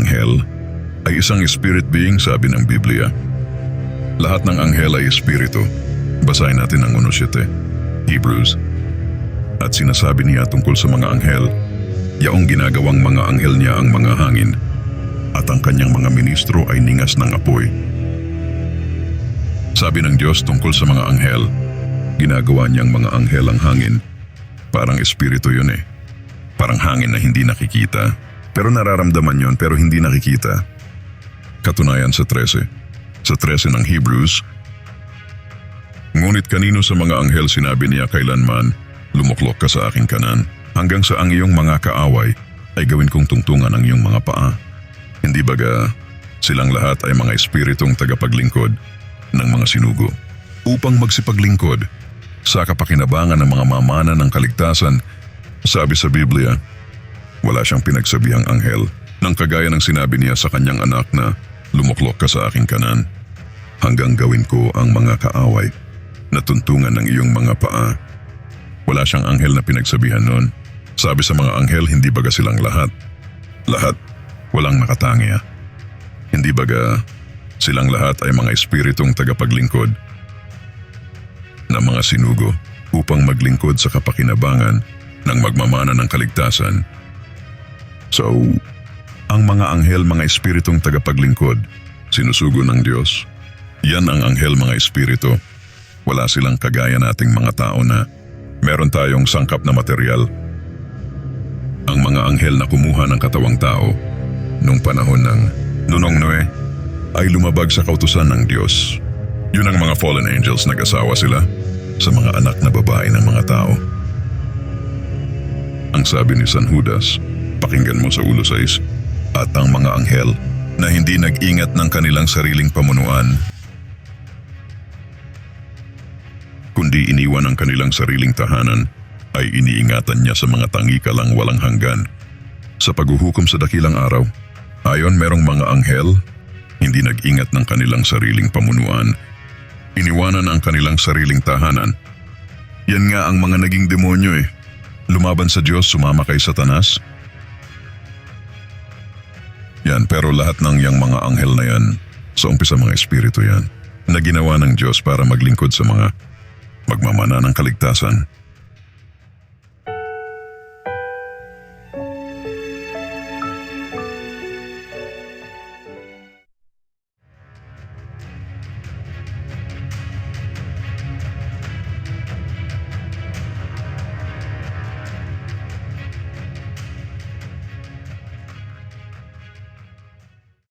anghel ay isang spirit being sabi ng Biblia. Lahat ng anghel ay espiritu. Basahin natin ang 1.7, Hebrews. At sinasabi niya tungkol sa mga anghel, yaong ginagawang mga anghel niya ang mga hangin, at ang kanyang mga ministro ay ningas ng apoy. Sabi ng Diyos tungkol sa mga anghel, ginagawa niyang mga anghel ang hangin. Parang espiritu yun eh. Parang hangin na hindi nakikita. Pero nararamdaman yon pero hindi nakikita. Katunayan sa 13. Sa 13 ng Hebrews, Ngunit kanino sa mga anghel sinabi niya kailanman, lumuklok ka sa aking kanan, hanggang sa ang iyong mga kaaway ay gawin kong tungtungan ang iyong mga paa. Hindi baga, silang lahat ay mga espiritong tagapaglingkod ng mga sinugo upang magsipaglingkod sa kapakinabangan ng mga mamana ng kaligtasan. Sabi sa Biblia, wala siyang pinagsabihang anghel nang kagaya ng sinabi niya sa kanyang anak na lumuklok ka sa aking kanan hanggang gawin ko ang mga kaaway na tuntungan ng iyong mga paa. Wala siyang anghel na pinagsabihan noon. Sabi sa mga anghel, hindi baga silang lahat. Lahat, walang nakatangya. Hindi baga silang lahat ay mga espiritong tagapaglingkod na mga sinugo upang maglingkod sa kapakinabangan ng magmamana ng kaligtasan. So, ang mga anghel mga espiritong tagapaglingkod, sinusugo ng Diyos. Yan ang anghel mga espiritu. Wala silang kagaya nating mga tao na meron tayong sangkap na material. Ang mga anghel na kumuha ng katawang tao nung panahon ng Nunong Noe ay lumabag sa kautusan ng Diyos. Yun ang mga fallen angels nag-asawa sila sa mga anak na babae ng mga tao. Ang sabi ni San Judas, pakinggan mo sa ulo 6, at ang mga anghel na hindi nag-ingat ng kanilang sariling pamunuan, kundi iniwan ang kanilang sariling tahanan, ay iniingatan niya sa mga tangikalang walang hanggan. Sa paghuhukom sa dakilang araw, ayon merong mga anghel, hindi nag-ingat ng kanilang sariling pamunuan, iniwanan ang kanilang sariling tahanan. Yan nga ang mga naging demonyo eh. Lumaban sa Diyos, sumama kay Satanas. Yan, pero lahat ng yang mga anghel na yan, sa umpisa mga espiritu yan, na ginawa ng Diyos para maglingkod sa mga magmamana ng kaligtasan.